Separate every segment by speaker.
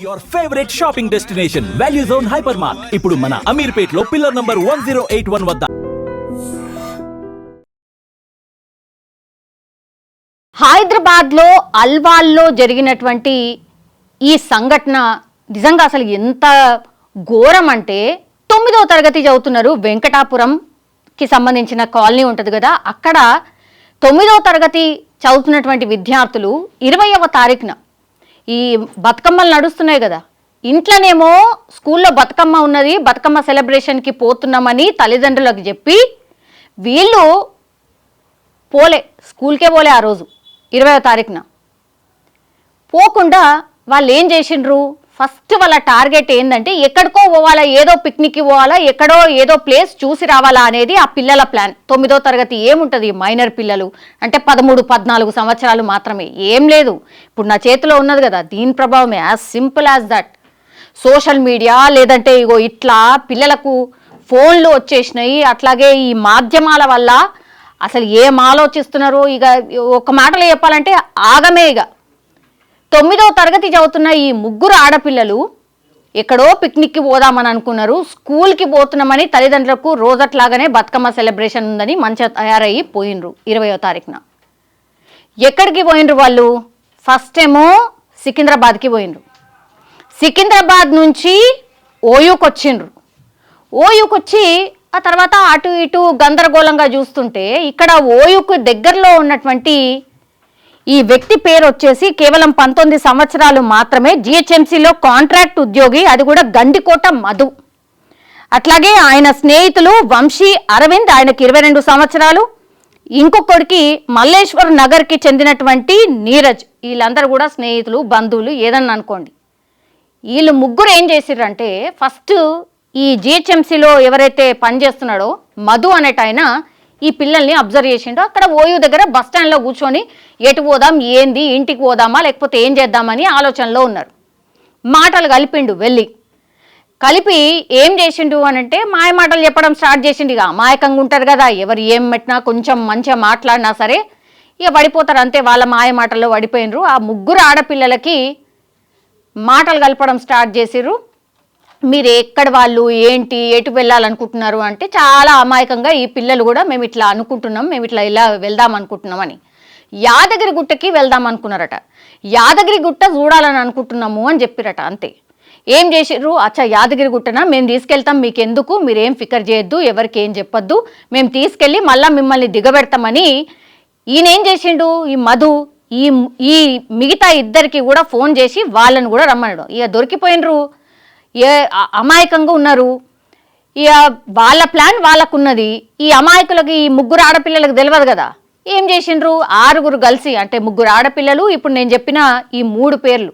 Speaker 1: Your favourite shopping destination value zone hyper mart ఇప్పుడు మన అమీర్పేట్లో pillar number one zero eight one వద్ద.
Speaker 2: హైదరాబాద్లో అల్వాల్లో జరిగినటువంటి ఈ సంఘటన నిజంగా అసలు ఎంత ఘోరం అంటే తొమ్మిదవ తరగతి చదువుతున్నారు వెంకటాపురంకి సంబంధించిన కాలనీ ఉంటుంది కదా అక్కడ తొమ్మిదవ తరగతి చదువుతున్నటువంటి విద్యార్థులు ఇరవైవ తారీఖున ఈ బతుకమ్మలు నడుస్తున్నాయి కదా. ఇంట్లోనేమో స్కూల్లో బతుకమ్మ ఉన్నది బతుకమ్మ సెలబ్రేషన్కి పోతున్నామని తల్లిదండ్రులకు చెప్పి వీళ్ళు పోలే స్కూల్కే పోలే ఆ రోజు ఇరవై తారీఖున. పోకుండా వాళ్ళు ఏం చేసిండ్రు? ఫస్ట్ వాళ్ళ టార్గెట్ ఏంటంటే ఎక్కడికో పోవాలా ఏదో పిక్నిక్కి పోవాలా ఎక్కడో ఏదో ప్లేస్ చూసి రావాలా అనేది ఆ పిల్లల ప్లాన్. తొమ్మిదో తరగతి ఏముంటుంది మైనర్ పిల్లలు? అంటే పదమూడు పద్నాలుగు సంవత్సరాలు మాత్రమే. ఏం లేదు. ఇప్పుడు నా చేతిలో ఉన్నది కదా దీని ప్రభావమే as simple as that social media లేదంటే ఇగో ఇట్లా పిల్లలకు ఫోన్లు వచ్చేసినాయి. అట్లాగే ఈ మాధ్యమాల వల్ల అసలు ఏం ఆలోచిస్తున్నారో ఇక ఒక మాటలో చెప్పాలంటే ఆగమే ఇక తొమ్మిదవ తరగతి చదువుతున్న ఈ ముగ్గురు ఆడపిల్లలు ఎక్కడో పిక్నిక్కి పోదామని అనుకున్నారు. స్కూల్కి పోతున్నామని తల్లిదండ్రులకు రోజట్లాగానే బతుకమ్మ సెలబ్రేషన్ ఉందని మంచిగా తయారయ్యి పోయినరు ఇరవయో తారీఖున. ఎక్కడికి పోయినరు వాళ్ళు? ఫస్ట్ ఏమో సికింద్రాబాద్కి పోయినరు సికింద్రాబాద్ నుంచి ఓయూకి వచ్చిండ్రు. ఓయూకి వచ్చి ఆ తర్వాత అటు ఇటు గందరగోళంగా చూస్తుంటే ఇక్కడ ఓయూకు దగ్గరలో ఉన్నటువంటి ఈ వ్యక్తి పేరు వచ్చేసి కేవలం పంతొమ్మిది సంవత్సరాలు మాత్రమే జిహెచ్ఎంసీలో కాంట్రాక్ట్ ఉద్యోగి అది కూడా గండికోట మధు. అట్లాగే ఆయన స్నేహితులు వంశీ అరవింద్ ఆయనకి ఇరవై రెండు సంవత్సరాలు. ఇంకొకరికి మల్లేశ్వర్ నగర్కి చెందినటువంటి నీరజ్ వీళ్ళందరూ కూడా స్నేహితులు బంధువులు ఏదన్నా అనుకోండి. వీళ్ళు ముగ్గురు ఏం చేసిర్రంటే ఫస్ట్ ఈ జిహెచ్ఎంసీలో ఎవరైతే పనిచేస్తున్నాడో మధు అనేట ఆయన ఈ పిల్లల్ని అబ్జర్వ్ చేసిండో అక్కడ ఓయూ దగ్గర బస్ స్టాండ్లో కూర్చొని ఎటు పోదాం ఏంది ఇంటికి పోదామా లేకపోతే ఏం చేద్దామని ఆలోచనలో ఉన్నారు. మాటలు కలిపిండు వెళ్ళి. కలిపి ఏం చేసిండు అని అంటే మాయ మాటలు చెప్పడం స్టార్ట్ చేసిండు ఇక. అమాయకంగా ఉంటారు కదా ఎవరు ఏం పెట్టినా కొంచెం మంచిగా మాట్లాడినా సరే ఇక పడిపోతారు. అంతే వాళ్ళ మాయ మాటల్లో పడిపోయినరు. ఆ ముగ్గురు ఆడపిల్లలకి మాటలు కలపడం స్టార్ట్ చేసిర్రు. మీరు ఎక్కడ వాళ్ళు ఏంటి ఎటు వెళ్ళాలనుకుంటున్నారు అంటే చాలా అమాయకంగా ఈ పిల్లలు కూడా మేము ఇట్లా అనుకుంటున్నాం మేము ఇట్లా ఇలా వెళ్దాం అనుకుంటున్నామని యాదగిరి గుట్టకి వెళ్దాం అనుకున్నారట. యాదగిరి గుట్ట చూడాలని అనుకుంటున్నాము అని చెప్పిరట అంతే. ఏం చేసిర్రు? అచ్చా యాదగిరి గుట్టన? మేము తీసుకెళ్తాం మీకు ఎందుకు మీరేం ఫికర్ చేయొద్దు ఎవరికి ఏం చెప్పొద్దు. మేము తీసుకెళ్ళి మళ్ళీ మిమ్మల్ని దిగబెడతామని ఈయన ఏం చేసిండు? ఈ మధు ఈ ఈ మిగతా ఇద్దరికి కూడా ఫోన్ చేసి వాళ్ళని కూడా రమ్మనడు ఇక దొరికిపోయినరు. ఏ అమాయకంగా ఉన్నారు. ఇక వాళ్ళ ప్లాన్ వాళ్ళకున్నది. ఈ అమాయకులకి ఈ ముగ్గురు ఆడపిల్లలకు తెలియదు కదా. ఏం చేసిండ్రు? ఆరుగురు కలిసి అంటే ముగ్గురు ఆడపిల్లలు ఇప్పుడు నేను చెప్పిన ఈ మూడు పేర్లు.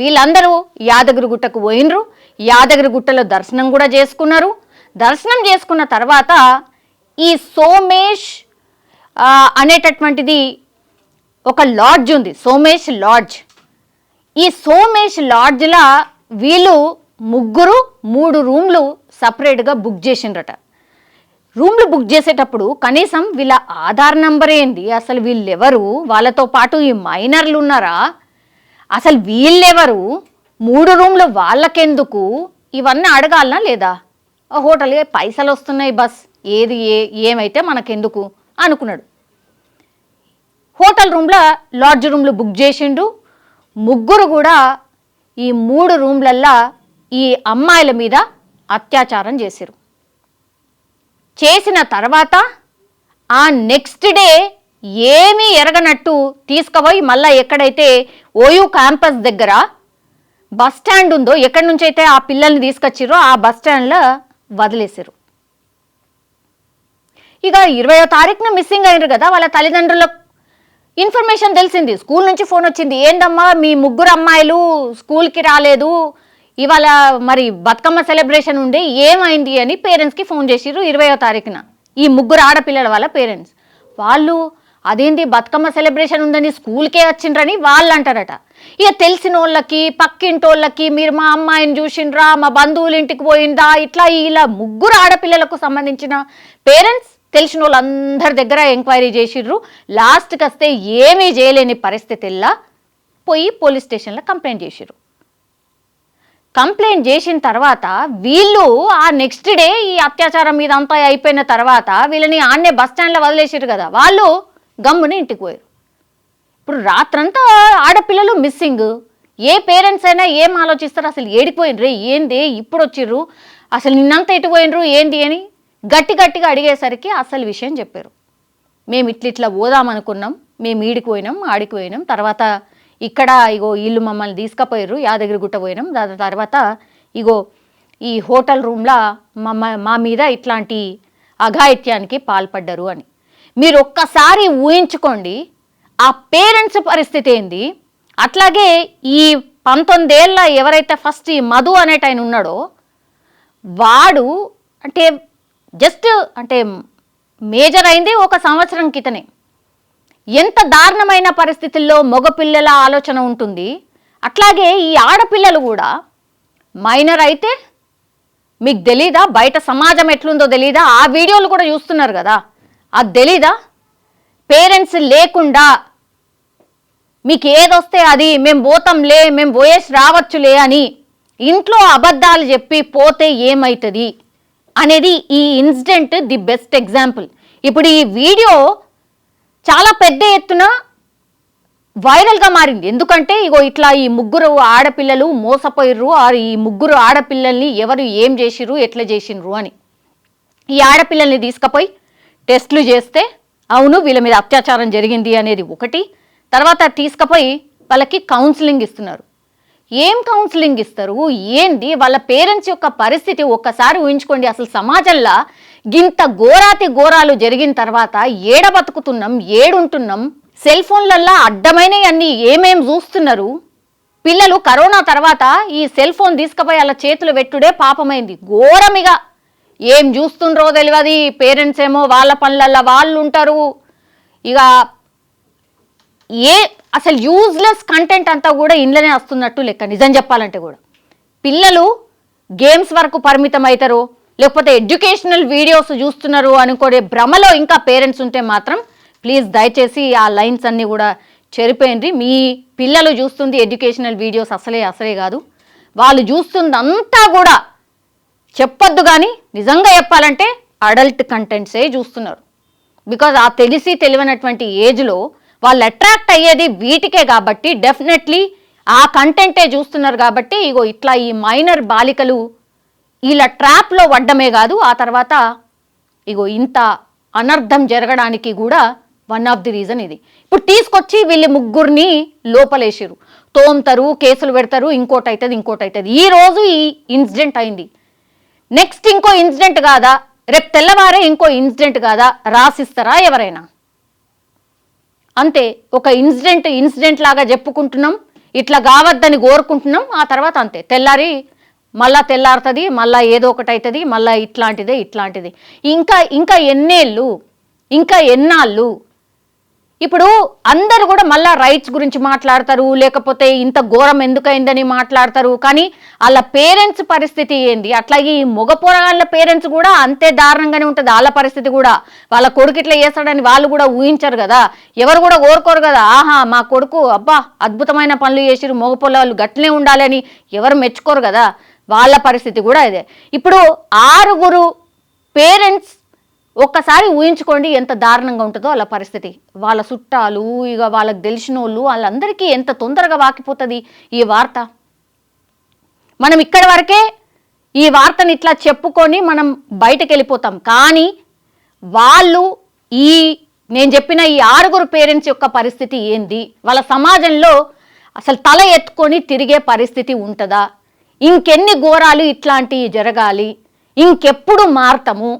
Speaker 2: వీళ్ళందరూ యాదగిరి గుట్టకు పోయినరు యాదగిరి గుట్టలో దర్శనం కూడా చేసుకున్నారు. దర్శనం చేసుకున్న తర్వాత ఈ సోమేష్ అనేటటువంటిది ఒక లాడ్జ్ ఉంది. సోమేష్ లాడ్జ్. ఈ సోమేష్ లాడ్జ్లా వీళ్ళు ముగ్గురు మూడు రూమ్లు సపరేట్గా బుక్ చేసిండ్రట. రూమ్లు బుక్ చేసేటప్పుడు కనీసం వీళ్ళ ఆధార్ నంబర్ ఏంది? అసలు వీళ్ళెవరు? వాళ్ళతో పాటు ఈ మైనర్లు ఉన్నారా? అసలు వీళ్ళెవరు? మూడు రూమ్లు వాళ్ళకెందుకు? ఇవన్నీ అడగాలనా లేదా? హోటల్ పైసలు వస్తున్నాయి బస్. ఏది ఏ ఏమైతే మనకెందుకు? అనుకున్నాడు. హోటల్ రూమ్లో లాడ్జ్ రూమ్లు బుక్ చేసిండు. ముగ్గురు కూడా ఈ మూడు రూమ్లల్లా ఈ అమ్మాయిల మీద అత్యాచారం చేశారు చేసిన తర్వాత ఆ నెక్స్ట్ డే ఏమీ ఎరగనట్టు తీసుకుపోయి మళ్ళా ఎక్కడైతే ఓయూ క్యాంపస్ దగ్గర బస్ స్టాండ్ ఉందో ఎక్కడి నుంచి అయితే ఆ పిల్లల్ని తీసుకొచ్చిరో ఆ బస్ స్టాండ్లో వదిలేశారు ఇక ఇరవయో తారీఖున మిస్సింగ్ అయినారు కదా వాళ్ళ తల్లిదండ్రులకు ఇన్ఫర్మేషన్ తెలిసింది. స్కూల్ నుంచి ఫోన్ వచ్చింది. ఏందమ్మా మీ ముగ్గురు అమ్మాయిలు స్కూల్కి రాలేదు. ఇవాళ మరి బతుకమ్మ సెలబ్రేషన్ ఉండే ఏమైంది అని పేరెంట్స్కి ఫోన్ చేసిర్రు ఇరవయో తారీఖున. ఈ ముగ్గురు ఆడపిల్లల వాళ్ళ పేరెంట్స్ వాళ్ళు అదేంటి బతుకమ్మ సెలబ్రేషన్ ఉందని స్కూల్కే వచ్చిండ్రని వాళ్ళు అంటారట. ఇక తెలిసిన వాళ్ళకి పక్కింటోళ్ళకి మీరు మా అమ్మాయిని చూసిండ్రా మా బంధువుల ఇంటికి పోయిందా ఇట్లా ఇలా ముగ్గురు ఆడపిల్లలకు సంబంధించిన పేరెంట్స్ తెలిసిన వాళ్ళందరి దగ్గర ఎంక్వైరీ చేసిర్రు. లాస్ట్కి వస్తే ఏమీ చేయలేని పరిస్థితిల్లా పోయి పోలీస్ స్టేషన్లో కంప్లైంట్ చేసిర్రు. కంప్లైంట్ చేసిన తర్వాత వీళ్ళు ఆ నెక్స్ట్ డే ఈ అత్యాచారం మీద అంతా అయిపోయిన తర్వాత వీళ్ళని ఆన్నే బస్ స్టాండ్లో వదిలేసారు కదా. వాళ్ళు గమ్ముని ఇంటికి పోయారు. ఇప్పుడు రాత్రంతా ఆడపిల్లలు మిస్సింగ్ ఏ పేరెంట్స్ అయినా ఏం ఆలోచిస్తారు? అసలు ఏడిపోయినరు ఏంది ఇప్పుడు వచ్చిర్రు? అసలు నిన్నంతా ఎటు పోయినరు ఏంది అని గట్టి గట్టిగా అడిగేసరికి అసలు విషయం చెప్పారు. మేము ఇట్లా ఇట్లా పోదాం అనుకున్నాం మేము ఈడికి పోయినాం ఆడికి పోయినాం తర్వాత ఇక్కడ ఇగో వీళ్ళు మమ్మల్ని తీసుకుపోయారు యాదగిరిగుట్ట పోయినాం. దాని తర్వాత ఇగో ఈ హోటల్ రూమ్లో మమ్మ మా మీద ఇట్లాంటి అఘాయిత్యానికి పాల్పడ్డరు అని. మీరు ఒక్కసారి ఊహించుకోండి ఆ పేరెంట్స్ పరిస్థితి ఏంది? అట్లాగే ఈ పంతొమ్మిదేళ్ళ ఎవరైతే ఫస్ట్ ఈ మధు అనేట ఆయన ఉన్నాడో వాడు అంటే జస్ట్ అంటే మేజర్ అయింది ఒక సంవత్సరం క్రితనే ఎంత దారుణమైన పరిస్థితుల్లో మగపిల్లల ఆలోచన ఉంటుంది. అట్లాగే ఈ ఆడపిల్లలు కూడా మైనర్ అయితే మీకు తెలీదా? బయట సమాజం ఎట్లుందో తెలీదా? ఆ వీడియోలు కూడా చూస్తున్నారు కదా. అది తెలీదా? పేరెంట్స్ లేకుండా మీకు ఏదొస్తే అది మేము పోతాంలే మేము పోయేసి రావచ్చులే అని ఇంట్లో అబద్ధాలు చెప్పి పోతే ఏమవుతుంది అనేది ఈ ఇన్సిడెంట్ ది బెస్ట్ ఎగ్జాంపుల్. ఇప్పుడు ఈ వీడియో చాలా పెద్ద ఎత్తున వైరల్గా మారింది. ఎందుకంటే ఇగో ఇట్లా ఈ ముగ్గురు ఆడపిల్లలు మోసపోయిర్రు ఆరు ఈ ముగ్గురు ఆడపిల్లల్ని ఎవరు ఏం చేసిర్రు ఎట్లా చేసిండ్రు అని. ఈ ఆడపిల్లల్ని తీసుకుపోయి టెస్టులు చేస్తే అవును వీళ్ళ మీద అత్యాచారం జరిగింది అనేది ఒకటి. తర్వాత తీసుకుపోయి వాళ్ళకి కౌన్సిలింగ్ ఇస్తున్నారు. ఏం కౌన్సిలింగ్ ఇస్తారు? ఏంది? వాళ్ళ పేరెంట్స్ యొక్క పరిస్థితి ఒక్కసారి ఊహించుకోండి. అసలు సమాజంలో గింత ఘోరాతి ఘోరాలు జరిగిన తర్వాత ఏడ బతుకుతున్నాం ఏడుంటున్నాం సెల్ ఫోన్లల్లో అడ్డమైనవి అన్ని ఏమేం చూస్తున్నారు? పిల్లలు కరోనా తర్వాత ఈ సెల్ ఫోన్ తీసుకుపోయి అలా చేతులు పెట్టుడే పాపమైంది ఘోరమిగా. ఏం చూస్తుండ్రో తెలియదు పేరెంట్స్ ఏమో వాళ్ళ పనులల్లో వాళ్ళు ఉంటారు ఇక ఏ అసలు యూజ్లెస్ కంటెంట్ అంతా కూడా ఇండ్లనే వస్తున్నట్టు లెక్క నిజం చెప్పాలంటే కూడా. పిల్లలు గేమ్స్ వరకు పరిమితం అవుతారు లేకపోతే ఎడ్యుకేషనల్ వీడియోస్ చూస్తున్నారు అనుకునే భ్రమలో ఇంకా పేరెంట్స్ ఉంటే మాత్రం ప్లీజ్ దయచేసి ఆ లైన్స్ అన్నీ కూడా చెరిపోయింది మీ పిల్లలు చూస్తుంది ఎడ్యుకేషనల్ వీడియోస్ అసలే అసలే కాదు. వాళ్ళు చూస్తుందంతా కూడా చెప్పొద్దు కానీ నిజంగా చెప్పాలంటే అడల్ట్ కంటెంట్సే చూస్తున్నారు. బికాజ్ ఆ తెలిసి తెలియనటువంటి ఏజ్లో వాళ్ళు అట్రాక్ట్ అయ్యేది వీటికే కాబట్టి డెఫినెట్లీ ఆ కంటెంటే చూస్తున్నారు కాబట్టి ఇగో ఇట్లా ఈ మైనర్ బాలికలు ఇలా ట్రాప్లో పడ్డమే కాదు ఆ తర్వాత ఇగో ఇంత అనర్థం జరగడానికి కూడా వన్ ఆఫ్ ది రీజన్ ఇది. ఇప్పుడు తీసుకొచ్చి వీళ్ళు ముగ్గురిని లోపలేసారు తోముతారు కేసులు పెడతారు ఇంకోటి అవుతుంది ఇంకోటి అవుతుంది ఈ రోజు ఈ ఇన్సిడెంట్ అయింది. నెక్స్ట్ ఇంకో ఇన్సిడెంట్ కాదా? రేపు తెల్లవారే ఇంకో ఇన్సిడెంట్ కాదా? రాసిస్తారా ఎవరైనా? అంతే ఒక ఇన్సిడెంట్ ఇన్సిడెంట్ లాగా చెప్పుకుంటున్నాం ఇట్లా కావద్దని కోరుకుంటున్నాం ఆ తర్వాత అంతే. తెల్లారి మళ్ళా తెల్లారుతుంది మళ్ళా ఏదో ఒకటి అవుతుంది మళ్ళా ఇట్లాంటిదే ఇట్లాంటిది. ఇంకా ఇంకా ఎన్నేళ్ళు ఇంకా ఎన్నాళ్ళు? ఇప్పుడు అందరు కూడా మళ్ళా రైట్స్ గురించి మాట్లాడతారు లేకపోతే ఇంత ఘోరం ఎందుకైందని మాట్లాడతారు కానీ వాళ్ళ పేరెంట్స్ పరిస్థితి ఏంది? అట్లాగే ఈ మగ పోరగాళ్ళ పేరెంట్స్ కూడా అంతే దారుణంగానే ఉంటుంది వాళ్ళ పరిస్థితి కూడా. వాళ్ళ కొడుకు ఇట్లా చేస్తాడని వాళ్ళు కూడా ఊహించరు కదా. ఎవరు కూడా కోరుకోరు కదా. ఆహా మా కొడుకు అబ్బా అద్భుతమైన పనులు చేసిరు మగ పొలాలు గట్లనే ఉండాలని ఎవరు మెచ్చుకోరు కదా. వాళ్ళ పరిస్థితి కూడా ఇదే. ఇప్పుడు ఆరుగురు పేరెంట్స్ ఒక్కసారి ఊహించుకోండి ఎంత దారుణంగా ఉంటుందో వాళ్ళ పరిస్థితి. వాళ్ళ చుట్టాలు ఇక వాళ్ళకి తెలిసిన వాళ్ళు వాళ్ళందరికీ ఎంత తొందరగా వాకిపోతుంది ఈ వార్త. మనం ఇక్కడి వరకే ఈ వార్తని ఇట్లా చెప్పుకొని మనం బయటకు వెళ్ళిపోతాం కానీ వాళ్ళు ఈ నేను చెప్పిన ఈ ఆరుగురు పేరెంట్స్ యొక్క పరిస్థితి ఏంది? వాళ్ళ సమాజంలో అసలు తల ఎత్తుకొని తిరిగే పరిస్థితి ఉంటుందా? ఇంకెన్ని ఘోరాలు ఇట్లాంటివి జరగాలి? ఇంకెప్పుడు మారతాము?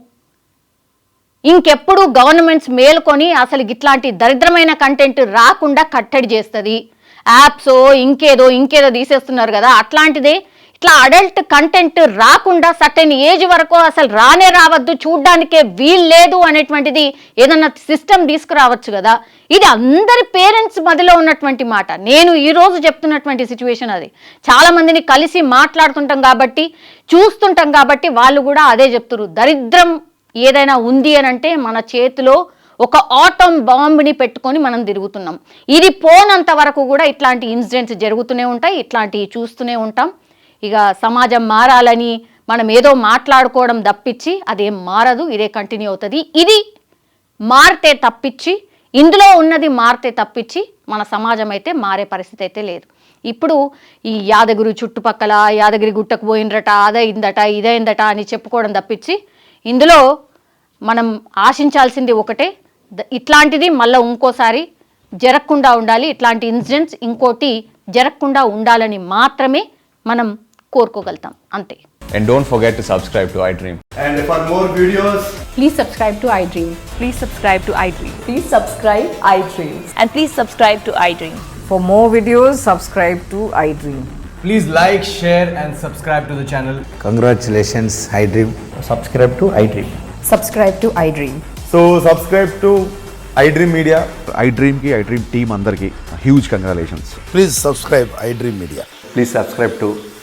Speaker 2: ఇంకెప్పుడు గవర్నమెంట్స్ మేల్కొని అసలు ఇట్లాంటి దరిద్రమైన కంటెంట్ రాకుండా కట్టడి చేస్తుంది? యాప్స్ ఇంకేదో ఇంకేదో తీసేస్తున్నారు కదా అట్లాంటిదే ఇట్లా అడల్ట్ కంటెంట్ రాకుండా సర్టెన్ ఏజ్ వరకు అసలు రానే రావద్దు చూడ్డానికే వీల్లేదు అనేటువంటిది ఏదన్నా సిస్టమ్ తీసుకురావచ్చు కదా. ఇది అందరి పేరెంట్స్ మధ్యలో ఉన్నటువంటి మాట. నేను ఈరోజు చెప్తున్నటువంటి సిచ్యువేషన్ అది. చాలా మందిని కలిసి మాట్లాడుతుంటాం కాబట్టి చూస్తుంటాం కాబట్టి వాళ్ళు కూడా అదే చెప్తున్నారు దరిద్రం ఏదైనా ఉంది అని అంటే మన చేతిలో ఒక ఆటం బాంబుని పెట్టుకొని మనం తిరుగుతున్నాం. ఇది పోనంత వరకు కూడా ఇట్లాంటి ఇన్సిడెంట్స్ జరుగుతూనే ఉంటాయి ఇట్లాంటివి చూస్తూనే ఉంటాం. ఇక సమాజం మారాలని మనం ఏదో మాట్లాడుకోవడం తప్పించి అదేం మారదు ఇదే కంటిన్యూ అవుతుంది. ఇది మారితే తప్పించి ఇందులో ఉన్నది మారితే తప్పించి మన సమాజం అయితే మారే పరిస్థితి అయితే లేదు. ఇప్పుడు ఈ యాదగిరి చుట్టుపక్కల యాదగిరి గుట్టకు పోయినరట అదైందట ఇదైందట అని చెప్పుకోవడం తప్పించి ఇందులో మనం ఆశించాల్సింది ఒకటే ద- ఇట్లాంటిది మళ్ళీ ఇంకోసారి జరగకుండా ఉండాలి. ఇట్లాంటి ఇన్సిడెంట్స్ ఇంకోటి జరగకుండా ఉండాలని మాత్రమే మనం కోరుకోగలుగుతాం అంతే
Speaker 3: And don't forget to subscribe to iDream.
Speaker 4: And for more videos,
Speaker 5: Please subscribe to iDream.
Speaker 6: Please subscribe to iDream.
Speaker 5: Please subscribe iDream.
Speaker 6: And please subscribe to iDream.
Speaker 5: For more videos, subscribe to iDream.
Speaker 7: Please like, share, and subscribe to the channel.
Speaker 8: Congratulations, iDream. Subscribe to iDream.
Speaker 5: Subscribe to iDream.
Speaker 4: so subscribe to iDream Media.
Speaker 9: I dream team అందరికీ huge congratulations
Speaker 8: Please subscribe iDream Media.
Speaker 3: Please subscribe to